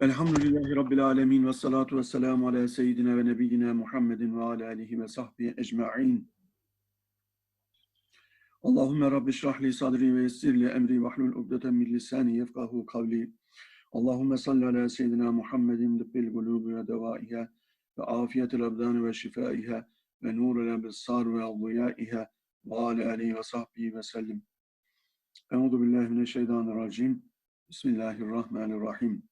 Elhamdülillahi Rabbil alemin ve salatu ve selamu ala seyyidina ve nebiyyina Muhammedin ve ala alihi ve sahbihi ecma'in. Allahümme Rabbi şrah li sadri ve yessir li emri ve hlul ugdeten min lisani yefkahu kavli. Allahümme salli ala seyyidina Muhammedin dıbbil gulubi ve devaiha ve afiyetil abdani ve şifaiha ve nurul abissar ve avliyaiha ve ala alihi ve sahbihi ve sellim. Euzu billahi mineşşeytanirracim. Bismillahirrahmanirrahim.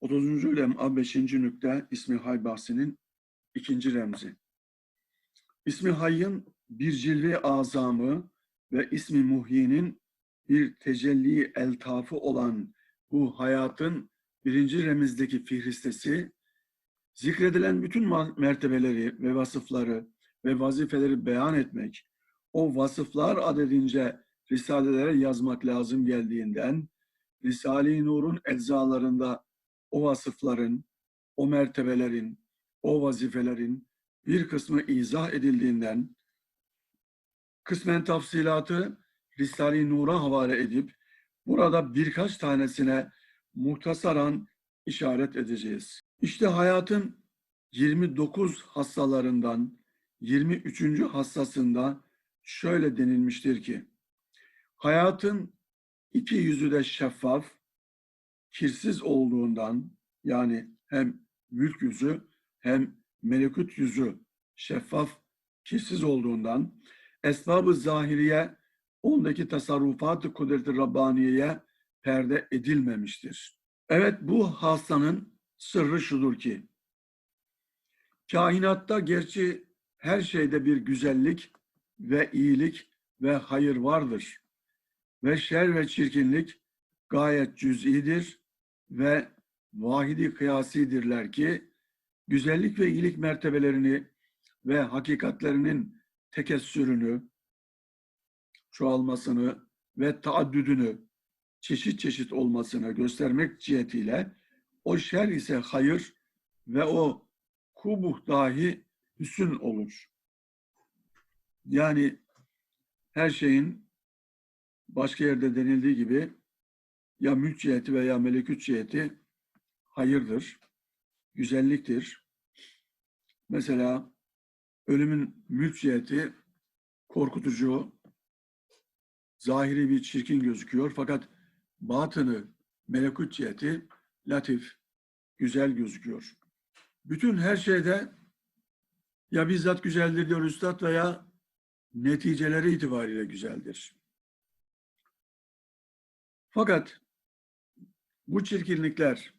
30. lem 5. nükte ismi hay bahsinin ikinci remzi. İsmi hayyın bir cilve azamı ve ismi muhyinin bir tecelli eltafı olan bu hayatın birinci remizdeki fihristesi, zikredilen bütün mertebeleri ve vasıfları ve vazifeleri beyan etmek, o vasıflar adedince risalelere yazmak lazım geldiğinden, Risale-i Nur'un eczalarında o vasıfların, o mertebelerin, o vazifelerin bir kısmı izah edildiğinden kısmen tafsilatı Risale-i Nur'a havale edip burada birkaç tanesine muhtasaran işaret edeceğiz. İşte hayatın 29 hassalarından 23. hassasında şöyle denilmiştir ki hayatın iki yüzü de şeffaf, kirsiz olduğundan yani hem mülk yüzü hem melekut yüzü şeffaf, kirsiz olduğundan esbab-ı zahiriye ondaki tasarrufat-ı kudret-i Rabbaniye'ye perde edilmemiştir. Evet bu hastanın sırrı şudur ki kainatta gerçi her şeyde bir güzellik ve iyilik ve hayır vardır. Ve şer ve çirkinlik gayet cüz'idir ve vahidi kıyasidirler ki güzellik ve iyilik mertebelerini ve hakikatlerinin tekessürünü, çoğalmasını ve taaddüdünü çeşit çeşit olmasını göstermek cihetiyle o şer ise hayır ve o kubuh dahi hüsün olur. Yani her şeyin başka yerde denildiği gibi ya mülk ciheti veya melekut ciheti hayırdır, güzelliktir. Mesela ölümün mülk ciheti korkutucu, zahiri bir çirkin gözüküyor fakat batını melekut ciheti latif, güzel gözüküyor. Bütün her şeyde ya bizzat güzeldir diyor üstad veya neticeleri itibariyle güzeldir. Fakat bu çirkinlikler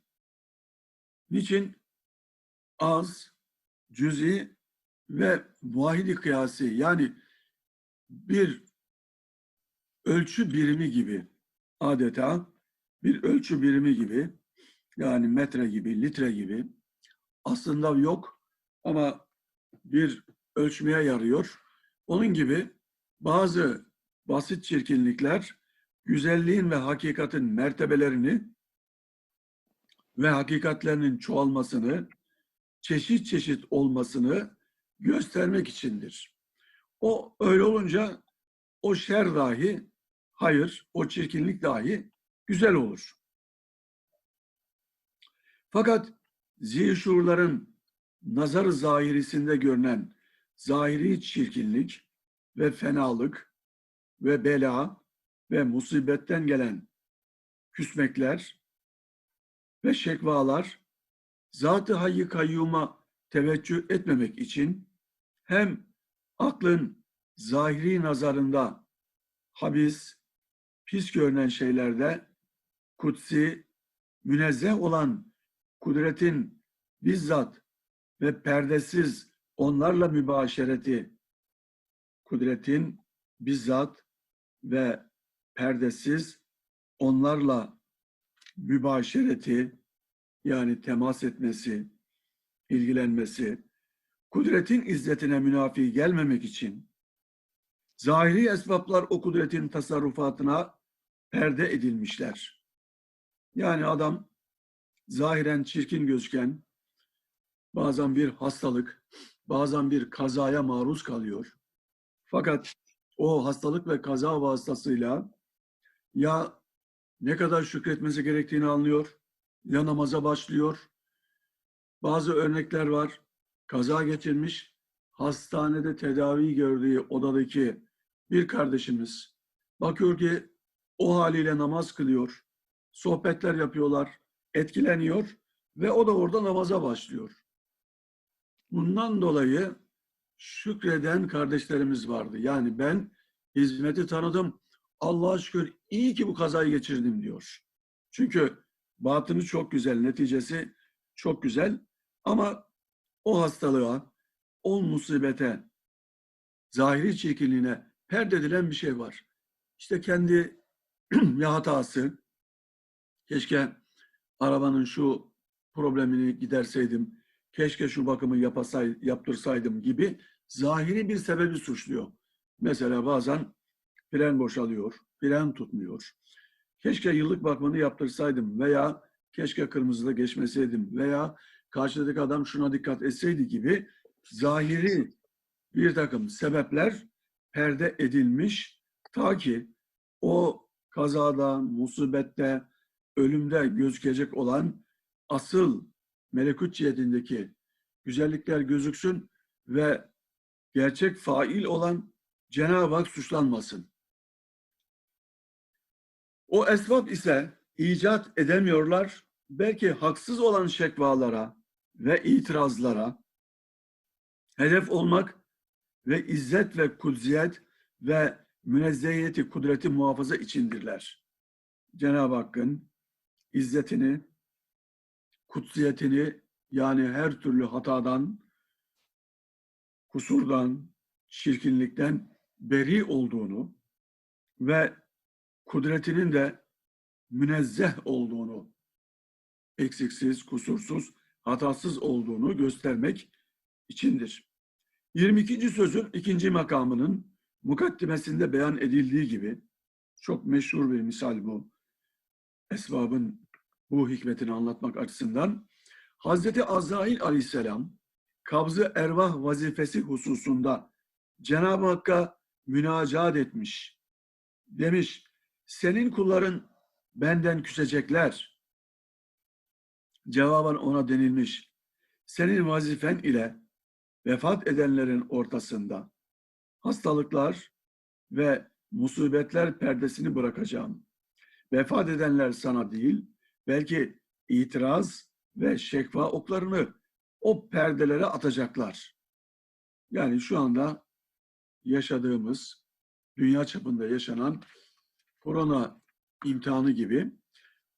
niçin az, cüzi ve vahidi kıyası yani bir ölçü birimi gibi adeta bir ölçü birimi gibi yani metre gibi, litre gibi aslında yok ama bir ölçmeye yarıyor. Onun gibi bazı basit çirkinlikler güzelliğin ve hakikatin mertebelerini ve hakikatlerinin çoğalmasını, çeşit çeşit olmasını göstermek içindir. O öyle olunca o şer dahi hayır, o çirkinlik dahi güzel olur. Fakat zihşurların nazar zahirisinde görünen zahiri çirkinlik ve fenalık ve bela ve musibetten gelen küsmekler ve şekvalar zat-ı hayy kayyuma teveccüh etmemek için hem aklın zahiri nazarında habis, pis görünen şeylerde kutsi, münezzeh olan kudretin bizzat ve perdesiz onlarla mübaşereti, kudretin bizzat ve perdesiz onlarla mübaşereti yani temas etmesi, ilgilenmesi, kudretin izzetine münafi gelmemek için zahiri esbaplar o kudretin tasarrufatına perde edilmişler. Yani adam zahiren çirkin gözüken bazen bir hastalık, bazen bir kazaya maruz kalıyor. Fakat o hastalık ve kaza vasıtasıyla ya ne kadar şükretmesi gerektiğini anlıyor ya namaza başlıyor. Bazı örnekler var. Kaza geçirmiş, hastanede tedavi gördüğü odadaki bir kardeşimiz bakıyor ki o haliyle namaz kılıyor, sohbetler yapıyorlar, etkileniyor ve o da orada namaza başlıyor. Bundan dolayı şükreden kardeşlerimiz vardı. Yani ben hizmeti tanıdım. Allah'a şükür iyi ki bu kazayı geçirdim diyor. Çünkü batını çok güzel, neticesi çok güzel. Ama o hastalığa, o musibete, zahiri çirkinliğine perdedilen bir şey var. İşte kendi ya hatası, keşke arabanın şu problemini giderseydim, keşke şu bakımı yapasay, yaptırsaydım gibi zahiri bir sebebi suçluyor. Mesela bazen fren boşalıyor, fren tutmuyor. Keşke yıllık bakımını yaptırsaydım veya keşke kırmızıda geçmeseydim veya karşıdaki adam şuna dikkat etseydi gibi zahiri bir takım sebepler perde edilmiş ta ki o kazada, musibette, ölümde gözükecek olan asıl melekut cihetindeki güzellikler gözüksün ve gerçek fail olan Cenab-ı Hak suçlanmasın. O esbab ise icat edemiyorlar. Belki haksız olan şekvalara ve itirazlara hedef olmak ve izzet ve kudziyet ve münezzehiyeti, kudreti muhafaza içindirler. Cenab-ı Hakk'ın izzetini, kutsiyetini yani her türlü hatadan, kusurdan, çirkinlikten beri olduğunu ve kudretinin de münezzeh olduğunu, eksiksiz, kusursuz, hatasız olduğunu göstermek içindir. 22. sözün ikinci makamının mukaddimesinde beyan edildiği gibi çok meşhur bir misal bu. Esbabın bu hikmetini anlatmak açısından Hazreti Azrail aleyhisselam kabzı ervah vazifesi hususunda Cenab-ı Hakk'a münacat etmiş. Demiş, senin kulların benden küsecekler. Cevaben ona denilmiş, senin vazifen ile vefat edenlerin ortasında hastalıklar ve musibetler perdesini bırakacağım. Vefat edenler sana değil, belki itiraz ve şekva oklarını o perdelere atacaklar. Yani şu anda yaşadığımız, dünya çapında yaşanan korona imtihanı gibi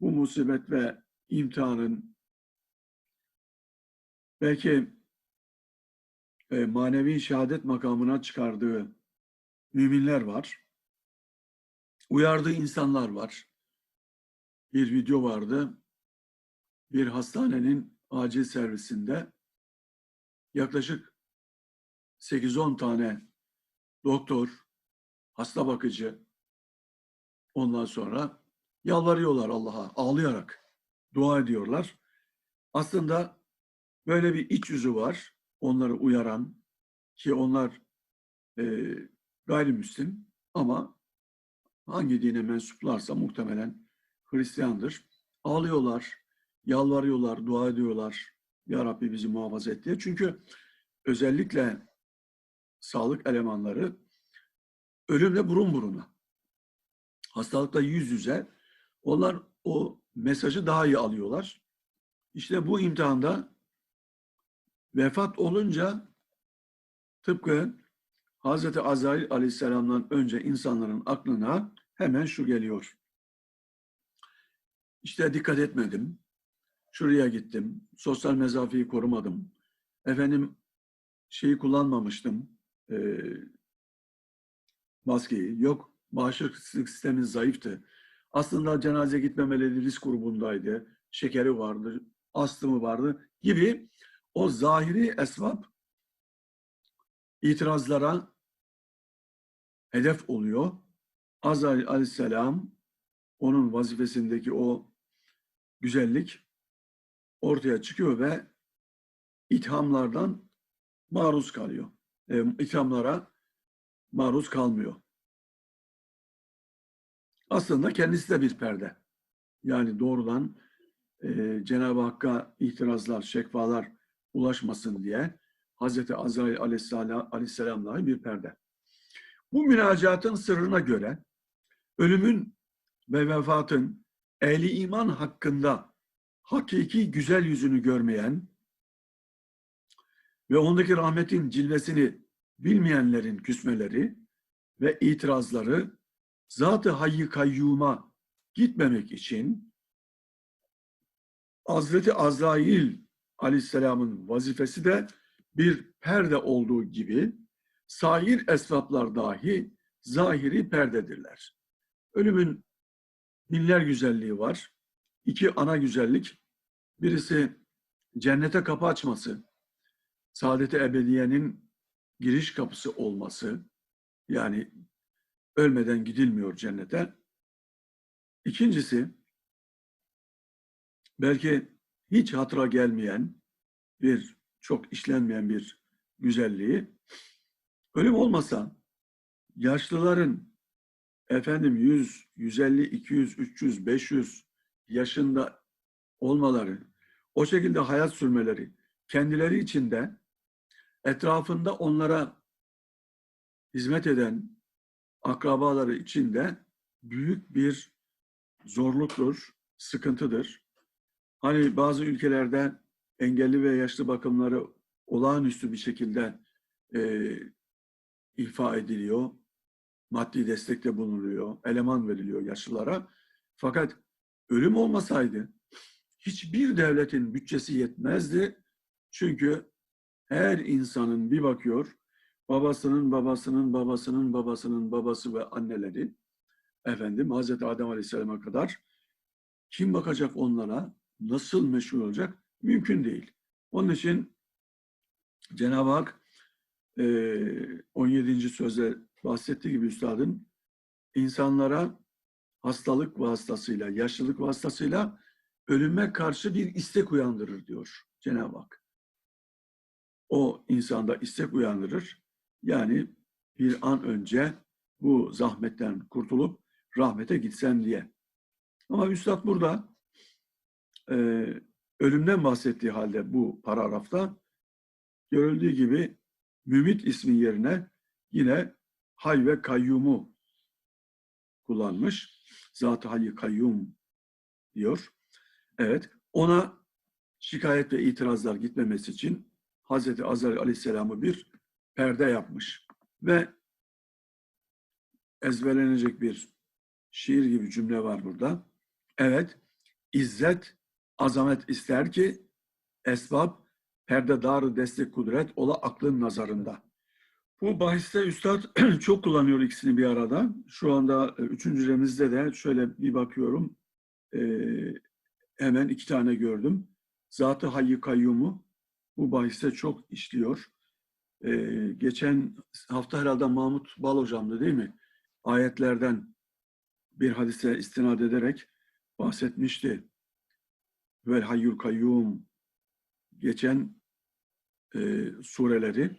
bu musibet ve imtihanın belki e, manevi şehadet makamına çıkardığı müminler var. Uyardığı insanlar var. Bir video vardı. Bir hastanenin acil servisinde yaklaşık 8-10 tane doktor, hasta bakıcı ondan sonra yalvarıyorlar Allah'a ağlayarak dua ediyorlar. Aslında böyle bir iç yüzü var onları uyaran ki onlar e, gayrimüslim ama hangi dine mensuplarsa muhtemelen Hristiyandır. Ağlıyorlar, yalvarıyorlar, dua ediyorlar. Ya Rabbi bizi muhafaza et diye. Çünkü özellikle sağlık elemanları ölümle burun buruna. Hastalıkla yüz yüze. Onlar o mesajı daha iyi alıyorlar. İşte bu imtihanda vefat olunca tıpkı Hazreti Azrail Aleyhisselam'dan önce insanların aklına hemen şu geliyor. İşte dikkat etmedim. Şuraya gittim. Sosyal mesafeyi korumadım. Efendim şeyi kullanmamıştım. E, maskeyi. Yok bağışıklık sistemi zayıftı. Aslında cenaze gitmemeli risk grubundaydı. Şekeri vardı, astımı vardı gibi o zahiri esbab itirazlara hedef oluyor. Azrail aleyhisselam onun vazifesindeki o güzellik ortaya çıkıyor ve ithamlardan maruz kalıyor. E, ithamlara maruz kalmıyor. Aslında kendisi de bir perde. Yani doğrudan e, Cenab-ı Hakk'a itirazlar, şekvalar ulaşmasın diye Hazreti Azrail aleyhisselam, aleyhisselamla bir perde. Bu münacatın sırrına göre ölümün ve vefatın ehli iman hakkında hakiki güzel yüzünü görmeyen ve ondaki rahmetin cilvesini bilmeyenlerin küsmeleri ve itirazları zat-ı hayy kayyuma gitmemek için Hazreti Azrail aleyhisselamın vazifesi de bir perde olduğu gibi sair esvaplar dahi zahiri perdedirler. Ölümün binler güzelliği var. İki ana güzellik. Birisi cennete kapı açması, saadet-i ebediyenin giriş kapısı olması. Yani ölmeden gidilmiyor cennete. İkincisi, belki hiç hatıra gelmeyen bir, çok işlenmeyen bir güzelliği. Ölüm olmasa yaşlıların efendim 100, 150, 200, 300, 500 yaşında olmaları, o şekilde hayat sürmeleri, kendileri için de etrafında onlara hizmet eden akrabaları için de büyük bir zorluktur, sıkıntıdır. Hani bazı ülkelerde engelli ve yaşlı bakımları olağanüstü bir şekilde e, ifa ediliyor. Maddi destekte bulunuyor, eleman veriliyor yaşlılara. Fakat ölüm olmasaydı hiçbir devletin bütçesi yetmezdi. Çünkü her insanın bir bakıyor, babasının babasının babasının babasının babası ve anneleri, efendim Hazreti Adem Aleyhisselam'a kadar kim bakacak onlara, nasıl meşhur olacak mümkün değil. Onun için Cenab-ı Hak 17. sözde bahsettiği gibi üstadın insanlara hastalık vasıtasıyla, yaşlılık vasıtasıyla ölüme karşı bir istek uyandırır diyor Cenab-ı Hak. O insanda istek uyandırır. Yani bir an önce bu zahmetten kurtulup rahmete gitsem diye. Ama Üstad burada e, ölümden bahsettiği halde bu paragrafta görüldüğü gibi Mümit ismi yerine yine Hay ve Kayyum'u kullanmış. Zat-ı Hayy Kayyum diyor. Evet, ona şikayet ve itirazlar gitmemesi için Hazreti Azrail Aleyhisselam'ı bir perde yapmış. Ve ezberlenecek bir şiir gibi cümle var burada. Evet, izzet, azamet ister ki esbab perdedarı destek kudret ola aklın nazarında. Bu bahiste Üstad çok kullanıyor ikisini bir arada. Şu anda e, üçüncü de şöyle bir bakıyorum. Ee, hemen iki tane gördüm. Zatı Hayy Kayyum'u bu bahiste çok işliyor. Ee, geçen hafta herhalde Mahmut Bal hocamdı değil mi? Ayetlerden bir hadise istinad ederek bahsetmişti. Vel hayyul kayyum geçen e, sureleri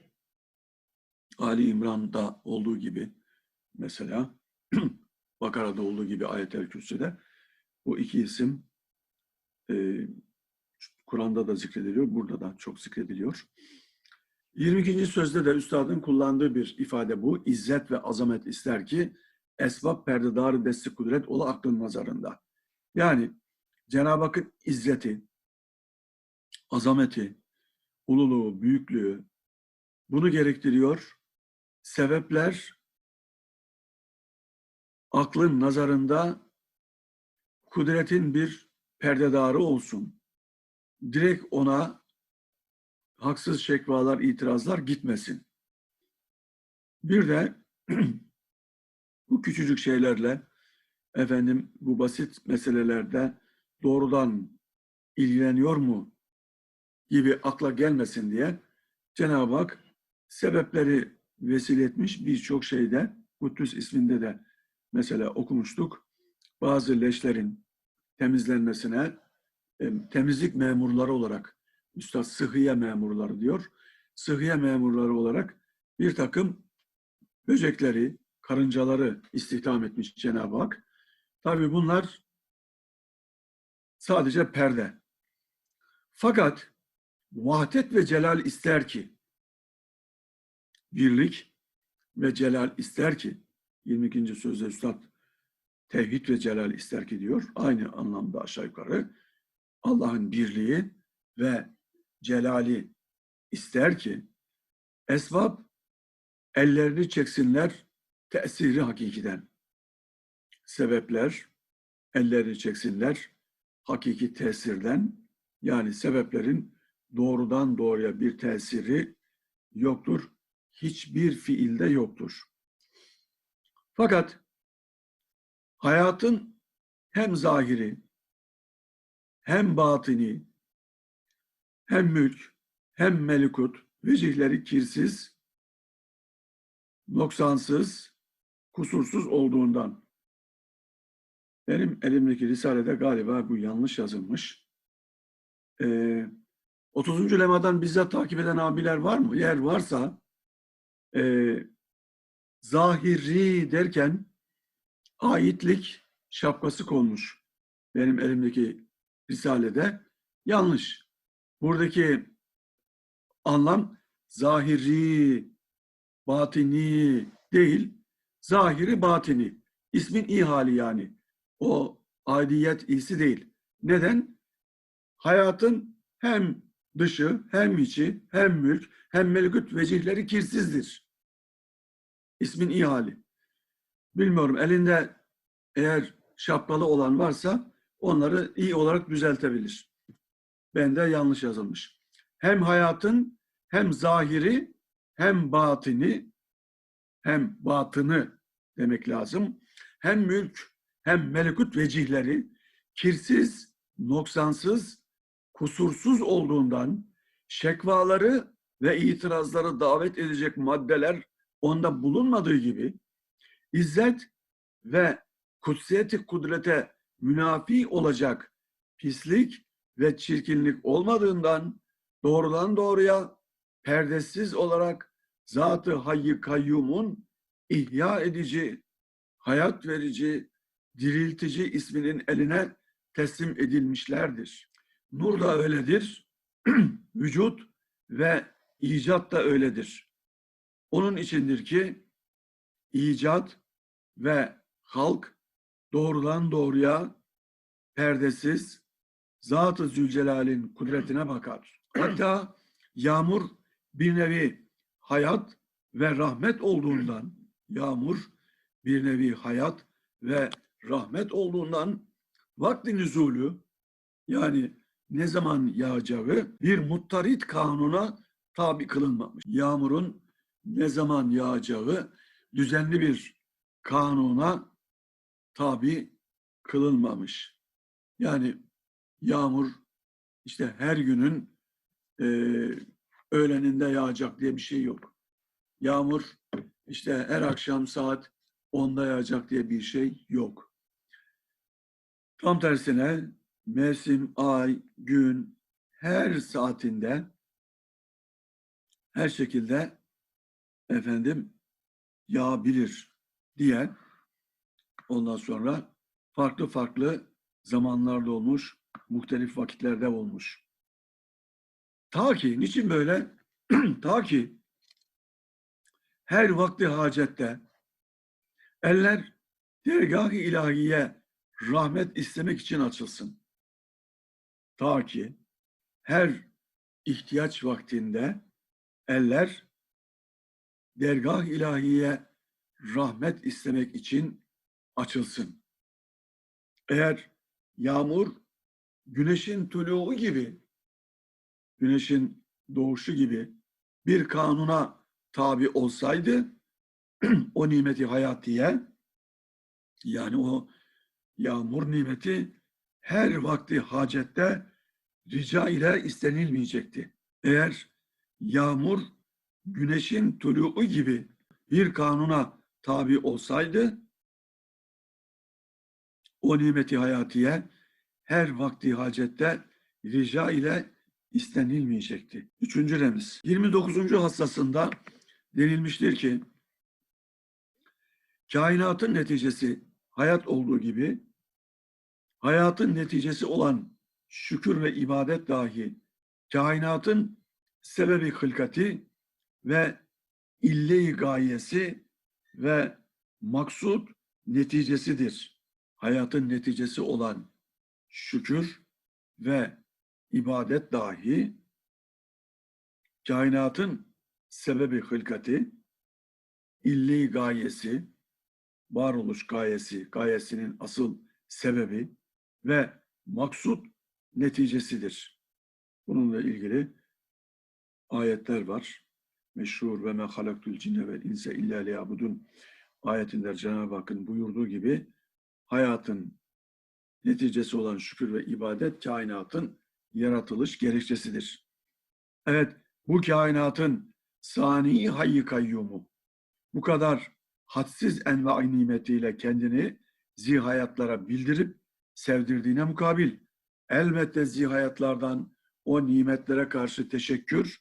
Ali İmran'da olduğu gibi mesela Bakara'da olduğu gibi ayet-el kürsüde bu iki isim e, Kur'an'da da zikrediliyor, burada da çok zikrediliyor. 22. sözde de üstadın kullandığı bir ifade bu. İzzet ve azamet ister ki esbab perdedarı desti kudret ola aklın nazarında. Yani Cenab-ı Hakk'ın izzeti, azameti, ululuğu, büyüklüğü bunu gerektiriyor. Sebepler aklın nazarında kudretin bir perdedarı olsun. Direkt ona haksız şekvalar, itirazlar gitmesin. Bir de bu küçücük şeylerle efendim bu basit meselelerde doğrudan ilgileniyor mu gibi akla gelmesin diye Cenab-ı Hak sebepleri vesile etmiş birçok şeyde Kuddüs isminde de mesela okumuştuk. Bazı leşlerin temizlenmesine temizlik memurları olarak Üstad sıhhiye memurları diyor. Sıhhiye memurları olarak bir takım böcekleri, karıncaları istihdam etmiş Cenab-ı Hak. Tabii bunlar sadece perde. Fakat vahdet ve celal ister ki birlik ve celal ister ki 22. sözde Üstad tevhid ve celal ister ki diyor. Aynı anlamda aşağı yukarı. Allah'ın birliği ve celali ister ki esbab ellerini çeksinler tesiri hakikiden. Sebepler ellerini çeksinler hakiki tesirden yani sebeplerin doğrudan doğruya bir tesiri yoktur. Hiçbir fiilde yoktur. Fakat hayatın hem zahiri hem batini hem mülk hem melikut vecihleri kirsiz, noksansız, kusursuz olduğundan benim elimdeki Risale'de galiba bu yanlış yazılmış. Ee, 30. lemadan bizzat takip eden abiler var mı? Eğer varsa e, zahiri derken aitlik şapkası konmuş. Benim elimdeki Risale'de yanlış. Buradaki anlam zahiri, batini değil, zahiri batini. İsmin iyi hali yani. O aidiyet iyisi değil. Neden? Hayatın hem dışı, hem içi, hem mülk, hem melekut vecihleri kirsizdir. İsmin iyi hali. Bilmiyorum elinde eğer şapkalı olan varsa onları iyi olarak düzeltebilir. Bende yanlış yazılmış. Hem hayatın hem zahiri hem batini hem batını demek lazım. Hem mülk hem melekut vecihleri kirsiz, noksansız, kusursuz olduğundan şekvaları ve itirazları davet edecek maddeler onda bulunmadığı gibi izzet ve kutsiyeti kudrete münafi olacak pislik ve çirkinlik olmadığından doğrudan doğruya perdesiz olarak Zat-ı Hayy Kayyum'un ihya edici, hayat verici, diriltici isminin eline teslim edilmişlerdir. Nur da öyledir, vücut ve icat da öyledir. Onun içindir ki icat ve halk doğrudan doğruya perdesiz Zat-ı Zülcelal'in kudretine bakar. Hatta yağmur bir nevi hayat ve rahmet olduğundan yağmur bir nevi hayat ve rahmet olduğundan vakti nüzulü yani ne zaman yağacağı bir muttarit kanuna tabi kılınmamış. Yağmurun ne zaman yağacağı düzenli bir kanuna tabi kılınmamış. Yani yağmur işte her günün e, öğleninde yağacak diye bir şey yok. Yağmur işte her akşam saat 10'da yağacak diye bir şey yok. Tam tersine mevsim, ay, gün her saatinde her şekilde efendim yağabilir diye ondan sonra farklı farklı zamanlarda olmuş, muhtelif vakitlerde olmuş. Ta ki, niçin böyle? Ta ki her vakti hacette eller dergah-ı ilahiye rahmet istemek için açılsın. Ta ki her ihtiyaç vaktinde eller dergah ilahiye rahmet istemek için açılsın. Eğer yağmur güneşin tuluğu gibi, güneşin doğuşu gibi bir kanuna tabi olsaydı o nimeti hayatiye yani o yağmur nimeti her vakti hacette rica ile istenilmeyecekti. Eğer yağmur güneşin tuluğu gibi bir kanuna tabi olsaydı o nimeti hayatiye her vakti hacette rica ile istenilmeyecekti. Üçüncü remiz. 29. hassasında denilmiştir ki kainatın neticesi hayat olduğu gibi hayatın neticesi olan şükür ve ibadet dahi kainatın sebebi hılkati ve ille-i gayesi ve maksud neticesidir. Hayatın neticesi olan şükür ve ibadet dahi kainatın sebebi hılkati, illi gayesi, varoluş gayesi, gayesinin asıl sebebi ve maksut neticesidir. Bununla ilgili ayetler var. Meşhur ve me halaktul cinne vel inse illa liyabudun ayetinde Cenab-ı Hakk'ın buyurduğu gibi hayatın neticesi olan şükür ve ibadet kainatın yaratılış gerekçesidir. Evet, bu kainatın sani hayy kayyumu bu kadar hadsiz enva nimetiyle kendini zihayatlara bildirip sevdirdiğine mukabil elbette zihayatlardan o nimetlere karşı teşekkür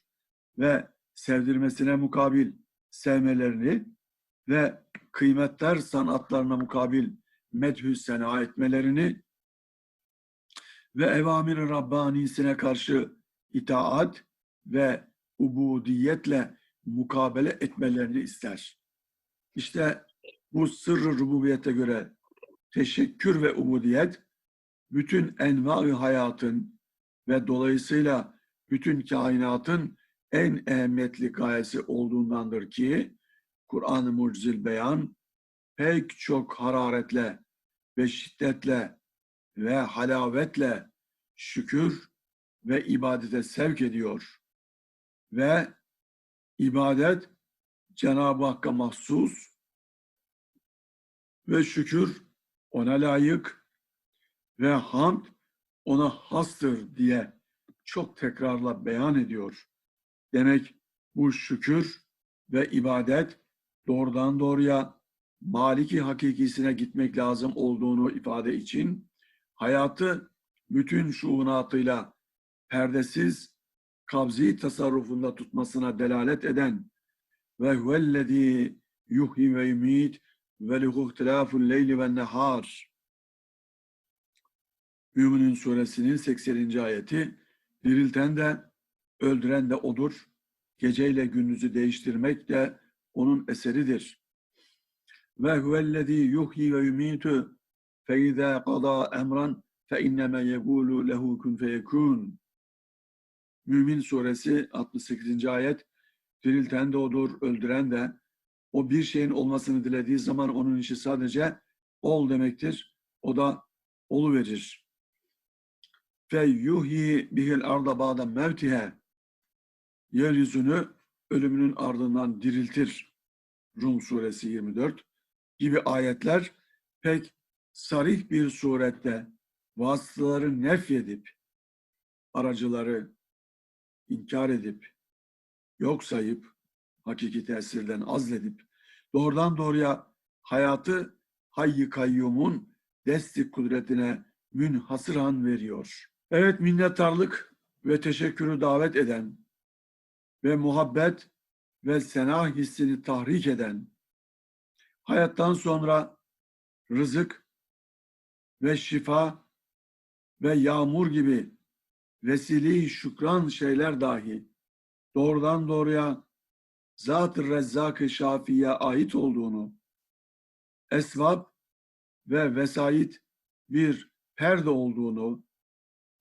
ve sevdirmesine mukabil sevmelerini ve kıymetler sanatlarına mukabil medhü sena etmelerini ve evamir-i Rabbanisine karşı itaat ve ubudiyetle mukabele etmelerini ister. İşte bu sırrı rububiyete göre teşekkür ve ubudiyet bütün enva hayatın ve dolayısıyla bütün kainatın en ehemmiyetli gayesi olduğundandır ki Kur'an-ı Mucizil Beyan pek çok hararetle ve şiddetle ve halavetle şükür ve ibadete sevk ediyor. Ve ibadet Cenab-ı Hakk'a mahsus ve şükür ona layık ve hamd ona hastır diye çok tekrarla beyan ediyor. Demek bu şükür ve ibadet doğrudan doğruya maliki hakikisine gitmek lazım olduğunu ifade için hayatı bütün şuunatıyla perdesiz kabzi tasarrufunda tutmasına delalet eden ve huvellezî yuhyi ve yumit ve lehu ihtilâful leyli ve nehâr Mümin'in suresinin 80. ayeti dirilten de öldüren de odur. Geceyle gündüzü değiştirmek de onun eseridir. Ve huvellezî yuhyi ve yumitu qadâ emran fe inneme yegûlu lehu kun feyekûn. Mümin suresi 68. ayet dirilten de odur, öldüren de o bir şeyin olmasını dilediği zaman onun işi sadece ol demektir. O da olu verir. Fe yuhyi bihil arda ba'da mevtihe yeryüzünü ölümünün ardından diriltir. Rum suresi 24 gibi ayetler pek sarih bir surette vasıtaları nefyedip aracıları inkar edip yok sayıp hakiki tesirden azledip doğrudan doğruya hayatı hayy kayyumun destek kudretine münhasıran veriyor. Evet minnettarlık ve teşekkürü davet eden ve muhabbet ve sena hissini tahrik eden, hayattan sonra rızık ve şifa ve yağmur gibi vesile şükran şeyler dahi doğrudan doğruya Zat-ı Rezzak-ı Şafi'ye ait olduğunu, esvab ve vesait bir perde olduğunu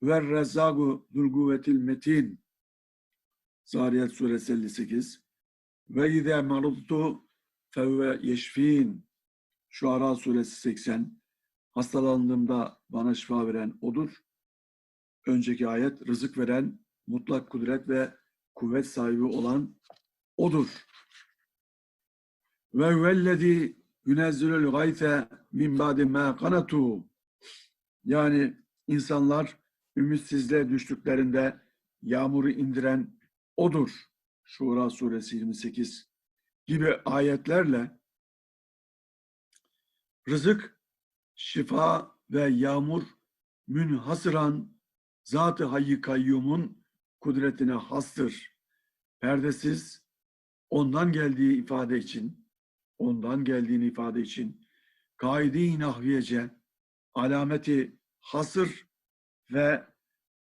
ve Rezzagu Dulguvetil Metin Zariyat Suresi 58 ve izâ marudtu fevve yeşfîn Şuara Suresi 80 Hastalandığımda bana şifa veren odur. Önceki ayet rızık veren, mutlak kudret ve kuvvet sahibi olan odur. Ve huvellezî yunezzilul gayfe min ba'di mâ kanatu yani insanlar ümitsizliğe düştüklerinde yağmuru indiren odur. Şura suresi 28 gibi ayetlerle rızık, şifa ve yağmur münhasıran Zat-ı Hayy Kayyum'un kudretine hastır. Perdesiz ondan geldiği ifade için, ondan geldiğini ifade için kaide-i nahviyece alameti hasır ve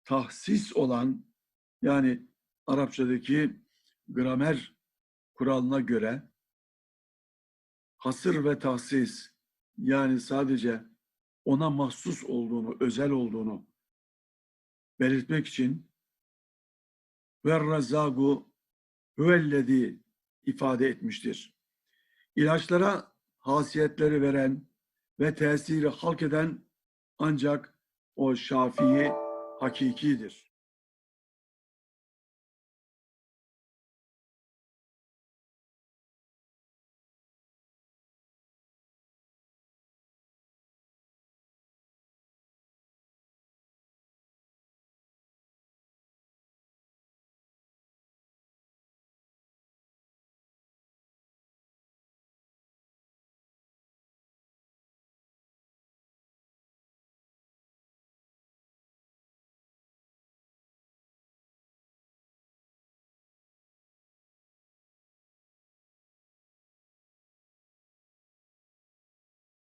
tahsis olan yani Arapçadaki gramer kuralına göre hasır ve tahsis yani sadece ona mahsus olduğunu, özel olduğunu belirtmek için ve razzagu huvellezî ifade etmiştir. İlaçlara hasiyetleri veren ve tesiri halk eden ancak o şafii hakikidir.